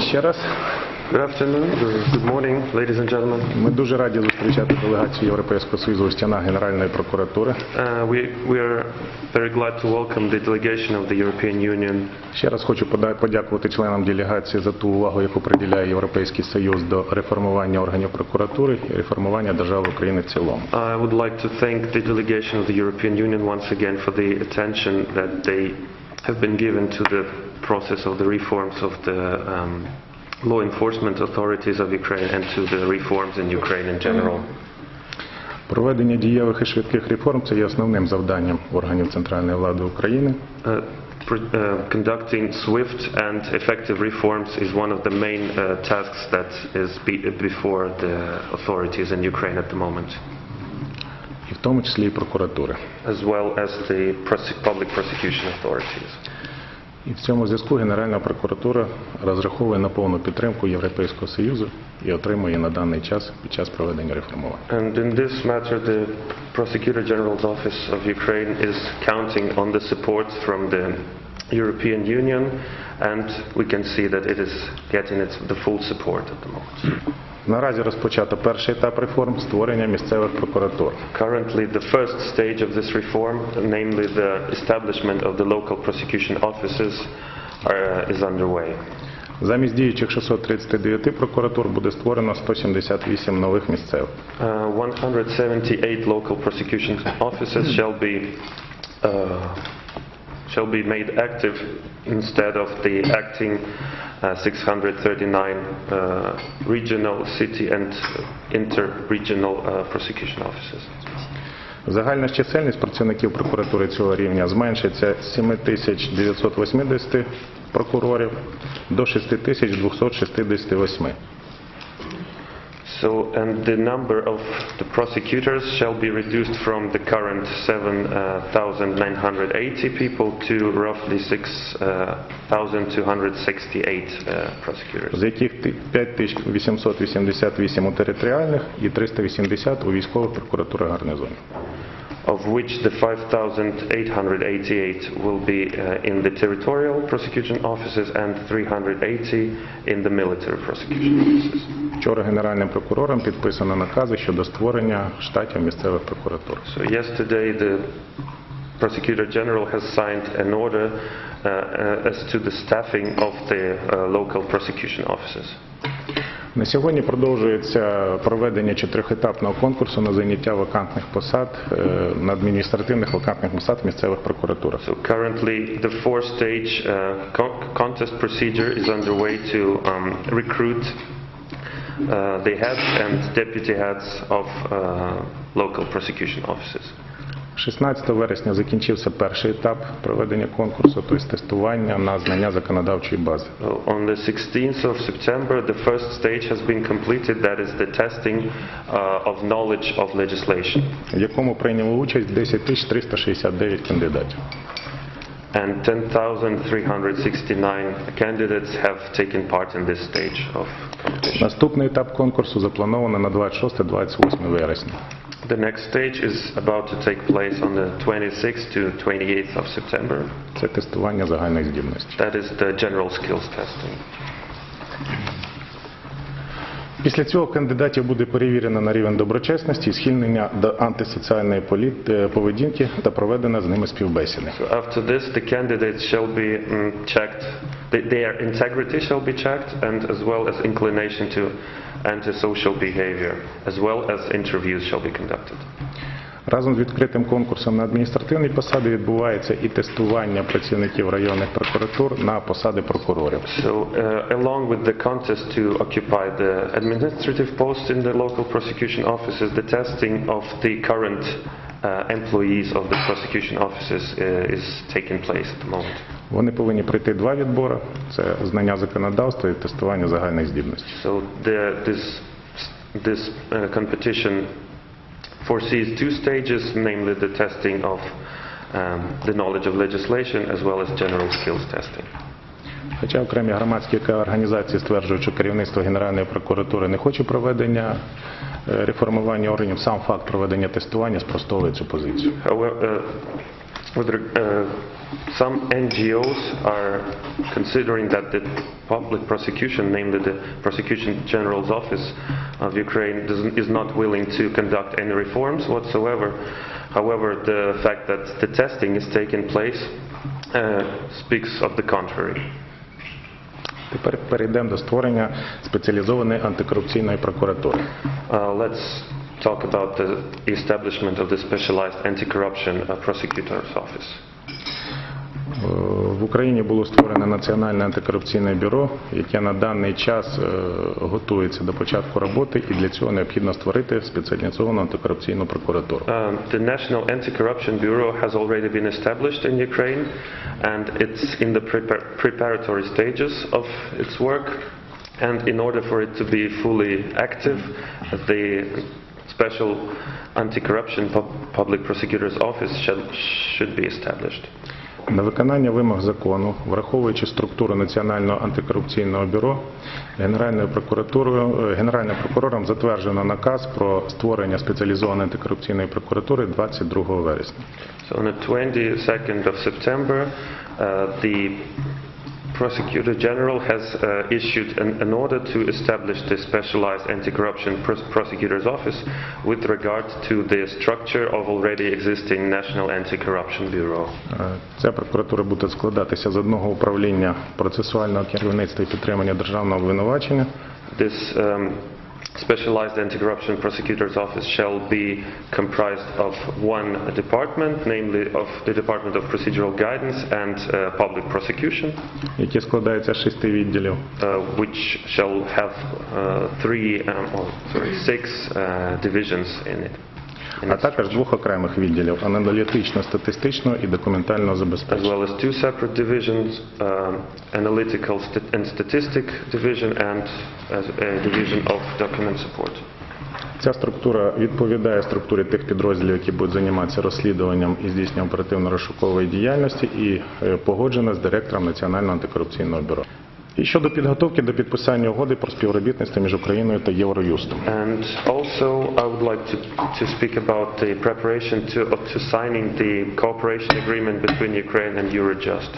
ще раз. Good afternoon, good morning, ladies and gentlemen. Ми дуже раді зустрічати делегацію Європейського Союзу у стінах Генеральної прокуратури. Uh, we, we are very glad to welcome the delegation of the European Union. Ще раз хочу подякувати членам делегації за ту увагу, яку приділяє Європейський Союз до реформування органів прокуратури і реформування держави України в цілому. I would like to thank the delegation of the European Union once again for the attention that they have been given to the process of the reforms of the um, law enforcement authorities of Ukraine and to the reforms in Ukraine in general. Проведення дієвих і швидких реформ це є основним завданням органів центральної влади України. Uh, pr- uh, conducting swift and effective reforms is one of the main uh, tasks that is be- before the authorities in Ukraine at the moment, і В тому числі і прокуратури. as well as the public prosecution authorities. І в цьому зв'язку Генеральна прокуратура розраховує на повну підтримку Європейського Союзу і отримує на даний час під час проведення реформування. And in this matter, the Prosecutor General's Office of Ukraine is counting on the support from the European Union, and we can see that it is getting its, the full support at the moment. Наразі розпочато перший етап реформ створення місцевих прокуратур. Currently, the first stage of this reform, namely the establishment of the local prosecution offices, are, is underway. Замість діючих 639 прокуратур буде створено 178 нових місцевих. Uh, 178 local prosecution offices shall be uh, shall be made active instead of the acting uh, 639 uh, regional, city, and inter-regional uh, prosecution offices. Загальна чисельність працівників прокуратури цього рівня зменшиться з 7980 прокурорів до 6268. So, and the number of the prosecutors shall be reduced from the current 7,980 people to roughly 6,268 uh, prosecutors, з яких 5888 у територіальних і 380 у військових прокуратурах гарнизонів. of which the 5,888 will be uh, in the territorial prosecution offices and 380 in the military prosecution offices. Вчора Генеральним прокурором підписано накази щодо створення штатів місцевих прокуратур. So yesterday the Prosecutor General has signed an order uh, uh, as to the staffing of the uh, local prosecution offices. На сьогодні продовжується проведення чотирьохетапного конкурсу на заняття вакантних посад е, на адміністративних вакантних посад в місцевих прокуратурах. So currently the four-stage uh, contest procedure is underway to um, recruit uh, the heads and deputy heads of uh, local prosecution offices. 16 вересня закінчився перший етап проведення конкурсу, тобто тестування на знання законодавчої бази. On the 16th of September, the first stage has been completed, that is the testing uh, of knowledge of legislation. в якому прийняло участь 10 369 кандидатів. And 10,369 candidates have taken part in this stage of competition. Наступний етап конкурсу заплановано на 26-28 вересня. The next stage is about to take place on the 26th to 28th of September. Це тестування загальної здібності. That is the general skills testing. Після цього кандидатів буде перевірено на рівень доброчесності, схильнення до антисоціальної е, поведінки та проведена з ними співбесіди. After this, the candidates shall be mm, checked, their integrity shall be checked, and as well as inclination to antisocial behavior, as well as interviews shall be conducted. Разом з відкритим конкурсом на адміністративні посади відбувається і тестування працівників районних прокуратур на посади прокурорів. So, uh, along with the contest to occupy the administrative posts in the local prosecution offices, the testing of the current uh, employees of the prosecution offices uh, is taking place at the moment. Вони повинні пройти два відбори: це знання законодавства і тестування загальних здібностей. So, the, this, this uh, competition foresees two stages, namely the testing of um, the knowledge of legislation as well as general skills testing. Хоча окремі громадські організації стверджують, що керівництво Генеральної прокуратури не хоче проведення е, реформування органів, сам факт проведення тестування спростовує цю позицію. However, uh, with reg- uh, some NGOs are considering that the public prosecution, namely the Prosecution General's Office of Ukraine, doesn't- is not willing to conduct any reforms whatsoever. However, the fact that the testing is taking place uh, speaks of the contrary. Тепер перейдемо до створення спеціалізованої антикорупційної прокуратури. Uh, let's talk about the establishment of the specialized anti-corruption uh, prosecutor's office. Е, В Україні було створено Національне антикорупційне бюро, яке на даний час е, готується до початку роботи, і для цього необхідно створити спеціалізовану антикорупційну прокуратуру. Um, the National Anti-Corruption Bureau has already been established in Ukraine and it's in the preparatory stages of its work. And in order for it to be fully active, the special anti-corruption public prosecutor's office should be established. На виконання вимог закону, враховуючи структуру Національного антикорупційного бюро, Генеральною прокуратурою, е, Генеральним прокурором затверджено наказ про створення спеціалізованої антикорупційної прокуратури 22 вересня. So on the 22nd of September, uh, the Prosecutor General has uh, issued an, an order to establish the specialized anti-corruption pros- prosecutor's office with regard to the structure of already existing National Anti-Corruption Bureau. Е, Ця прокуратура буде складатися з одного управління процесуального керівництва і підтримання державного обвинувачення, This um, specialized anti-corruption prosecutor's office shall be comprised of one department, namely of the Department of Procedural Guidance and uh, Public Prosecution. яке складається з шести відділів. uh, which shall have uh, three, um, or, sorry, six uh, divisions in it. А також двох окремих відділів аналітично-статистичного і документального as забезпечення. well as two separate divisions, um, analytical and statistic division and a division of document support. Ця структура відповідає структурі тих підрозділів, які будуть займатися розслідуванням і здійсненням оперативно-розшукової діяльності, і е, погоджена з директором Національного антикорупційного бюро. І щодо підготовки до підписання угоди про співробітництво між Україною та Євроюстом. And also, I would like to, to speak about the preparation to, to signing the cooperation agreement between Ukraine and Eurojust.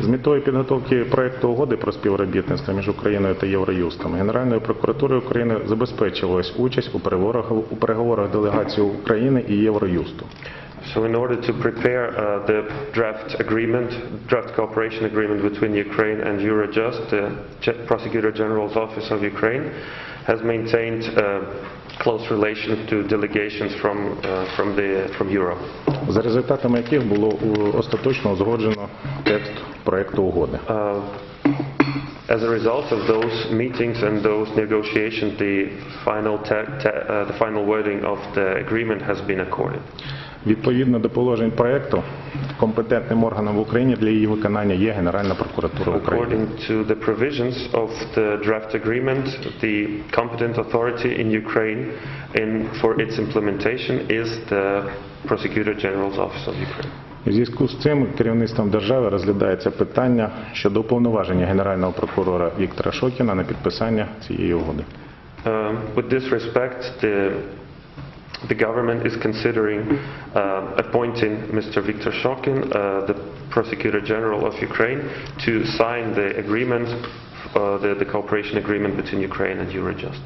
З метою підготовки проекту угоди про співробітництво між Україною та Євроюстом Генеральною прокуратурою України забезпечувалась участь у переговорах, у переговорах делегації України і Євроюсту. So in order to prepare uh, the draft agreement, draft cooperation agreement between Ukraine and Eurojust, the Ge- Prosecutor General's Office of Ukraine has maintained uh, close relations to delegations from, uh, from, the, from Europe. за результатами яких було у- остаточно узгоджено текст проекту угоди. Uh, As a result of those meetings and those negotiations, the final, te- te- uh, the final wording of the agreement has been accorded. Відповідно до положень проекту, компетентним органом в Україні для її виконання є Генеральна прокуратура України. According to the provisions of the draft agreement, the competent authority in Ukraine in, for its implementation is the Prosecutor General's Office of Ukraine. У зв'язку з цим керівництвом держави розглядається питання щодо уповноваження Генерального прокурора Віктора Шокіна на підписання цієї угоди. Um, With this respect, the, the government is considering uh, appointing Mr. Viktor Shokin, uh, the Prosecutor General of Ukraine, to sign the agreement, uh, the, the cooperation agreement between Ukraine and Eurojust.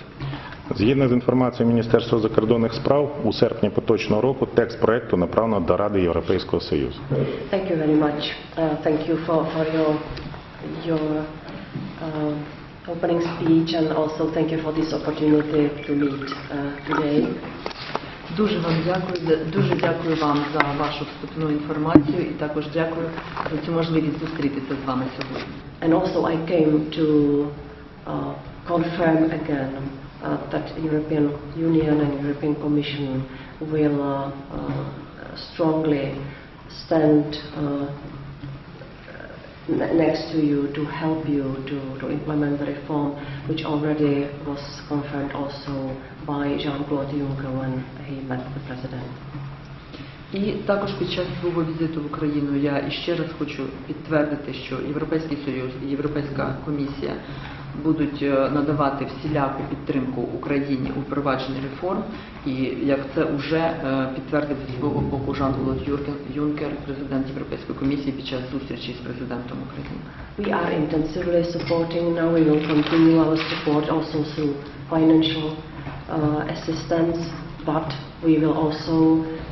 Згідно з інформацією Міністерства закордонних справ, у серпні поточного року текст проекту направлено до Ради Європейського Союзу. Thank you very much. Uh, Thank you for for your your uh, opening speech, and also thank you for this opportunity to meet uh, today. Дуже вам дякую, за- дуже дякую вам за вашу вступну інформацію і також дякую за цю можливість зустрітися з вами сьогодні. And also I came to uh, confirm again uh, that European Union and European Commission will uh, uh, strongly stand uh, ne- next to you to help you to, to implement the reform, which already was confirmed also by Jean-Claude Juncker when he met the president. І також під час свого візиту в Україну я іще раз хочу підтвердити, що Європейський Союз і Європейська комісія будуть е, надавати всіляку підтримку Україні у впровадженні реформ, і як це вже е, підтвердив зі свого боку Жан-Клод Юнкер, президент Європейської комісії під час зустрічі з президентом України. We are intensively supporting now. We will continue our support also through financial uh, assistance, but we will also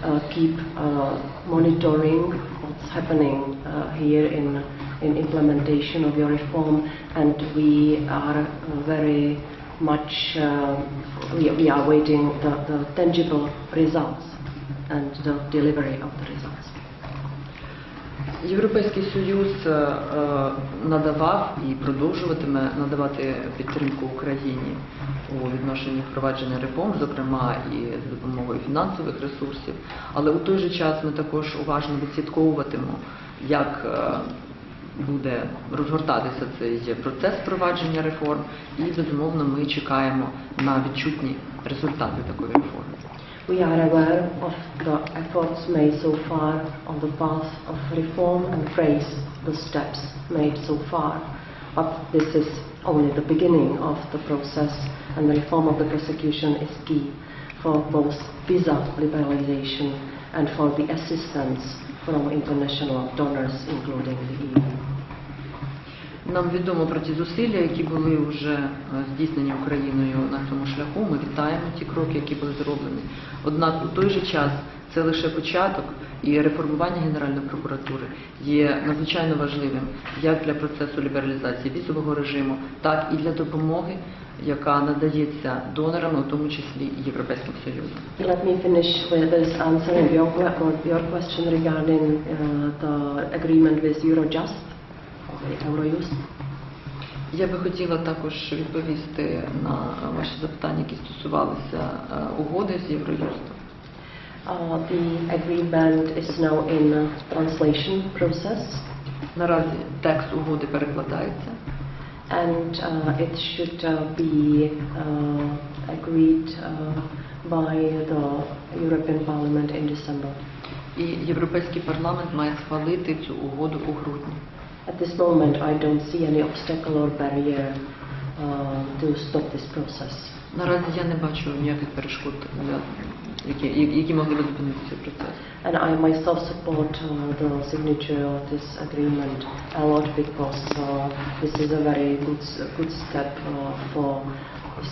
uh, keep uh, monitoring what's happening uh, here in, in implementation of your reform, and we are uh, very much uh, we, we are waiting the, the tangible results and the delivery of the results. Європейський Союз е, е, надавав і продовжуватиме надавати підтримку Україні у відношенні впровадження реформ, зокрема і з допомогою фінансових ресурсів. Але у той же час ми також уважно відслідковуватимо, як е, буде розгортатися цей процес впровадження реформ, і безумовно ми чекаємо на відчутні результати такої реформи. We are aware of the efforts made so far on the path of reform and praise the steps made so far. But this is only the beginning of the process and the reform of the prosecution is key for both visa liberalization and for the assistance from international donors, including the EU. Нам відомо про ті зусилля, які були вже е, здійснені Україною на цьому шляху. Ми вітаємо ті кроки, які були зроблені. Однак у той же час це лише початок, і реформування Генеральної прокуратури є надзвичайно важливим як для процесу лібералізації візового режиму, так і для допомоги, яка надається донорам, у тому числі і Європейським Союзом. Let me finish with this answering your, que- your question regarding uh, the agreement with Eurojust, Eurojust. Я би хотіла також відповісти на ваші запитання, які стосувалися е, угоди з Євроюстом. Uh, the agreement is now in uh, translation process Наразі текст угоди перекладається. and uh, it should uh, be uh, agreed uh, by the European Parliament in December. І Європейський парламент має схвалити цю угоду у грудні. At this moment, I don't see any obstacle or barrier uh, to stop this process. Наразі я не бачу ніяких перешкод, для, які, які могли би зупинити цей процес. And I myself support uh, the signature of this agreement a lot because uh, this is a very good, s- good step uh, for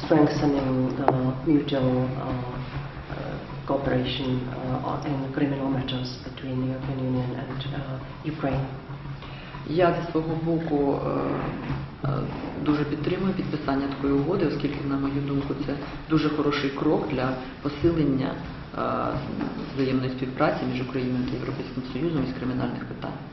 strengthening the mutual uh, uh, cooperation uh, on- in criminal matters between the European Union and uh, Ukraine. Я зі свого боку е, е, дуже підтримую підписання такої угоди, оскільки, на мою думку, це дуже хороший крок для посилення е, взаємної співпраці між Україною та Європейським Союзом із кримінальних питань.